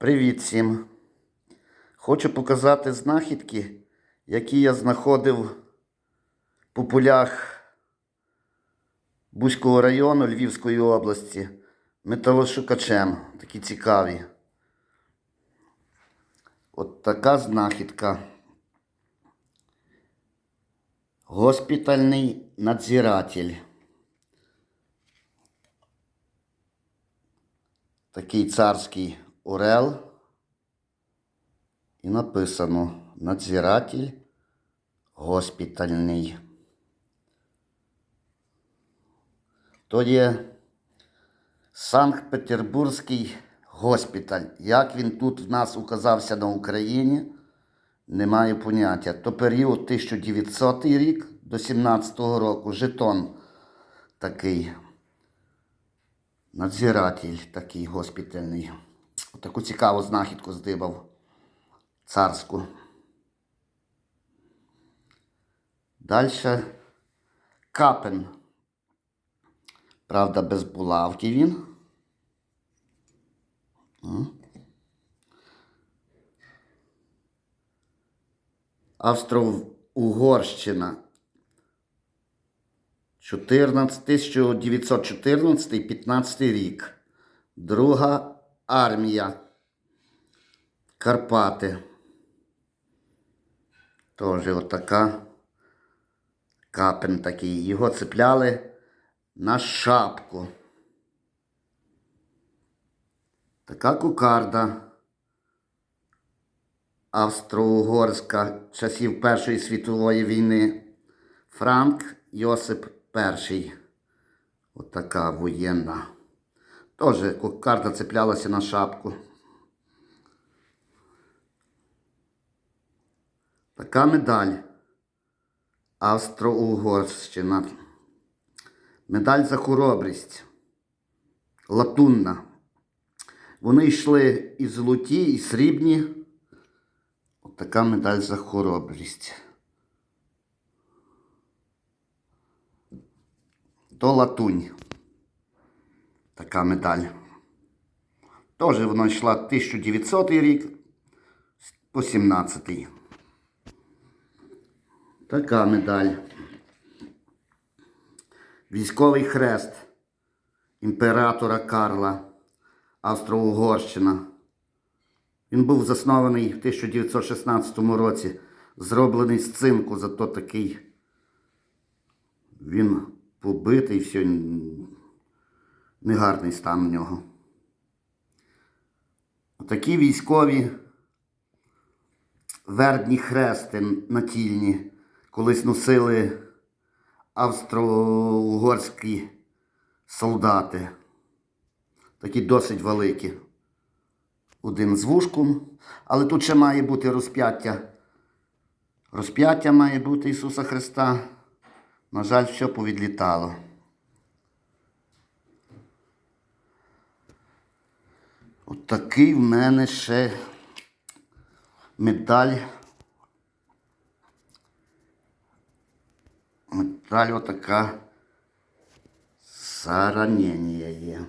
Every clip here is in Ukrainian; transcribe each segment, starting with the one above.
Привіт всім! Хочу показати знахідки, які я знаходив по полях Бузького району Львівської області металошукачем. Такі цікаві. От така знахідка. Госпітальний надзиратель. Такий царський орел. І написано надзиратель госпітальний. То є Санкт-Петербурзький госпіталь. Як він тут в нас указався на Україні, не маю поняття. То період 1900 рік до 17-го року. Жетон такий. Надзиратель такий госпітальний. Таку цікаву знахідку здибав. Царську. Далі капен. Правда, без булавки він. Австро-Угорщина. 14, 1914-15 рік. Друга армія. Карпати. Теж отака капен такий. Його цепляли на шапку. Така кукарда австро-угорська часів Першої світової війни. Франк Йосип І. Отака воєнна. Теж кукарда цеплялася на шапку. Така медаль. Австро-Угорщина. Медаль за хоробрість. Латунна. Вони йшли і золоті, і срібні. От така медаль за хоробрість. То латунь. Така медаль. Теж вона йшла 1900 рік по 17 Така медаль. Військовий хрест імператора Карла Австро-Угорщина. Він був заснований в 1916 році, зроблений з цинку, зато такий він побитий, все негарний стан у нього. Такі військові вердні хрести натільні колись носили австро-угорські солдати. Такі досить великі. Один з вушком, але тут ще має бути розп'яття. Розп'яття має бути Ісуса Христа. На жаль, все повідлітало. От такий в мене ще медаль. Медаль отака заранення є.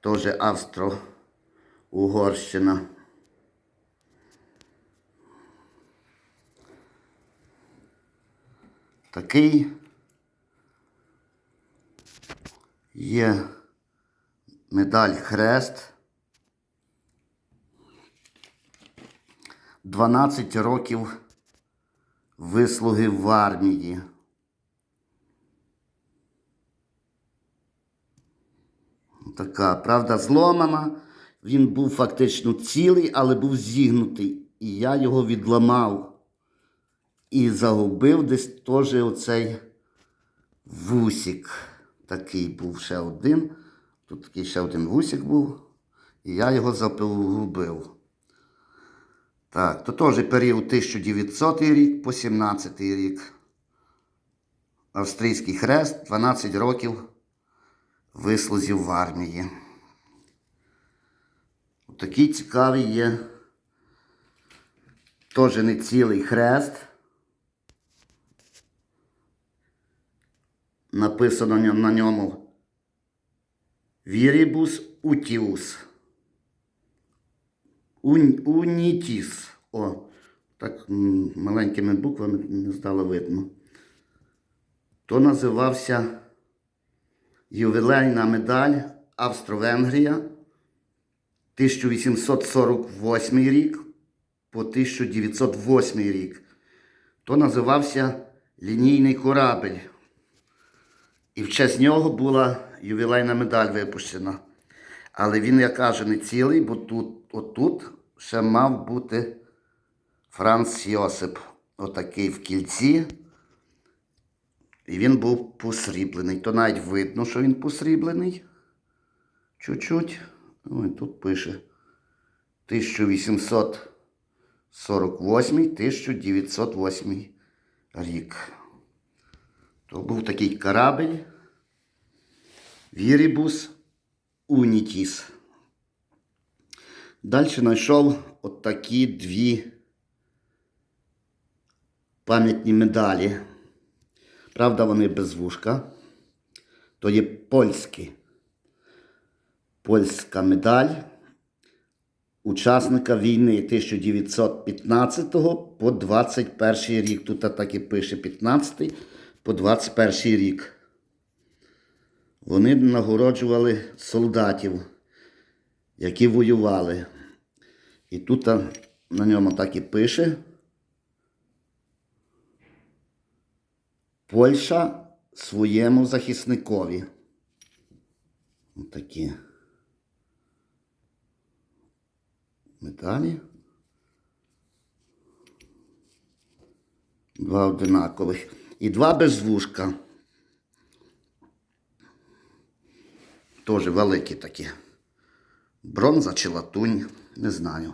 Тоже Австро-Угорщина. Такий є медаль хрест. 12 років вислуги в армії. Така, правда, зломана. Він був фактично цілий, але був зігнутий. І я його відламав і загубив десь теж оцей вусік. Такий був ще один. Тут такий ще один вусік був. І я його загубив. Так, то теж період 1900 рік по 17 рік. Австрійський хрест 12 років вислузів в армії. Такий цікавий є. Теж не цілий хрест. Написано на ньому- Вірібус Утіус. Унітіс. О, так маленькими буквами не стало видно. То називався ювілейна медаль Австро-Венгрія 1848 рік по 1908 рік. То називався лінійний корабель. І в честь нього була ювілейна медаль випущена. Але він, я кажу, не цілий, бо тут, отут ще мав бути Франц Йосип. Отакий в кільці. І він був посріблений. То навіть видно, що він посріблений. Чуть-чуть. Ой, тут пише 1848-1908 рік. То був такий корабель Вірібус Унітіс. Далі знайшов от такі дві пам'ятні медалі. Правда, вони без вушка. То є польські. Польська медаль учасника війни 1915 по 21 рік. Тут так і пише 15 по 21 рік. Вони нагороджували солдатів, які воювали. І тут на ньому так і пише. Польща своєму захисникові. Такі медалі. Два одинакових. І два без Теж великі такі. Бронза чи латунь, не знаю.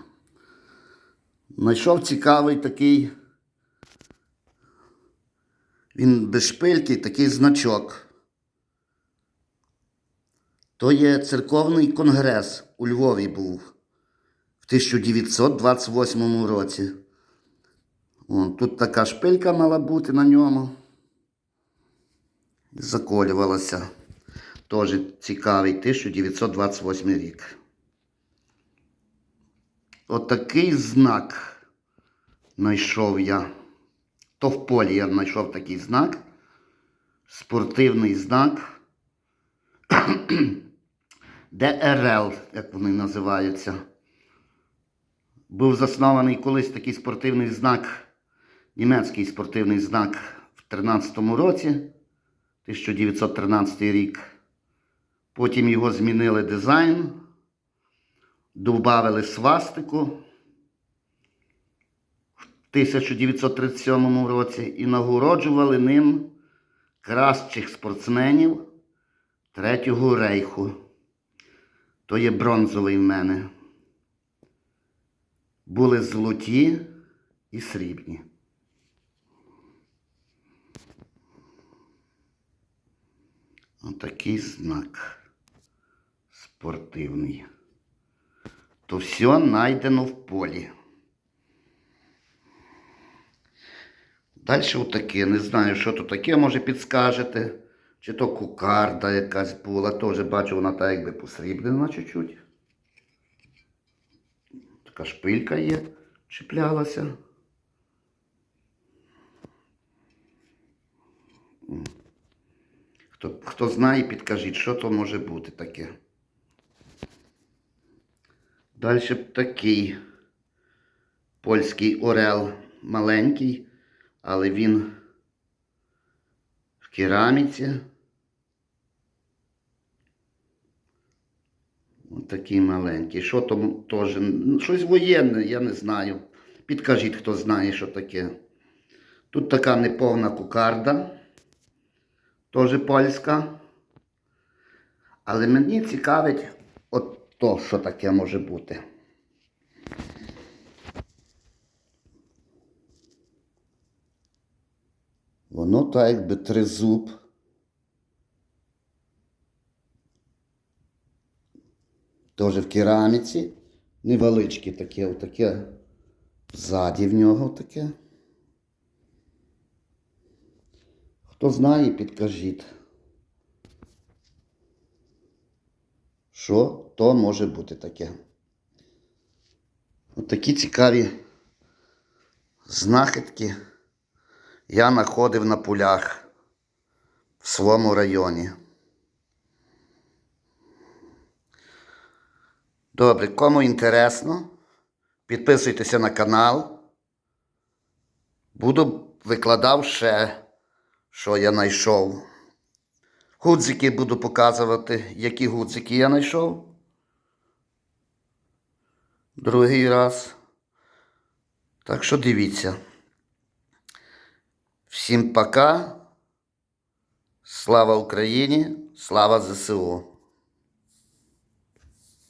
Знайшов цікавий такий. Він без шпильки, такий значок. То є церковний конгрес у Львові був в 1928 році. О, тут така шпилька мала бути на ньому. Заколювалася. Теж цікавий 1928 рік. Отакий знак знайшов я. То в полі я знайшов такий знак. Спортивний знак. ДРЛ, як вони називаються. Був заснований колись такий спортивний знак, німецький спортивний знак в 13-му році, 1913 рік. Потім його змінили дизайн, додали свастику в 1937 році і нагороджували ним кращих спортсменів Третього рейху. То є бронзовий в мене. Були золоті і срібні. Отакий знак спортивний. То все знайдено в полі. Далі отаке. Не знаю, що то таке, може підскажете. Чи то кукарда якась була, теж бачу, вона так якби посріблена чуть-чуть. Така шпилька є, чіплялася. Хто, хто знає, підкажіть, що то може бути таке. Далі такий польський орел маленький, але він в кераміці. Ось такий маленький. Що там теж? ну, Щось воєнне, я не знаю. Підкажіть, хто знає, що таке. Тут така неповна кукарда. Теж польська. Але мені цікавить от то, що таке може бути. Воно так якби тризуб. Теж в кераміці. Невеличке таке, отаке ззаді в нього таке. Хто знає, підкажіть. Що то може бути таке? Такі цікаві знахідки я знаходив на полях в своєму районі. Добре, кому інтересно, підписуйтеся на канал. Буду викладав ще, що я знайшов. Гудзики буду показувати, які гудзики я знайшов. Другий раз. Так що дивіться. Всім пока. Слава Україні! Слава ЗСУ!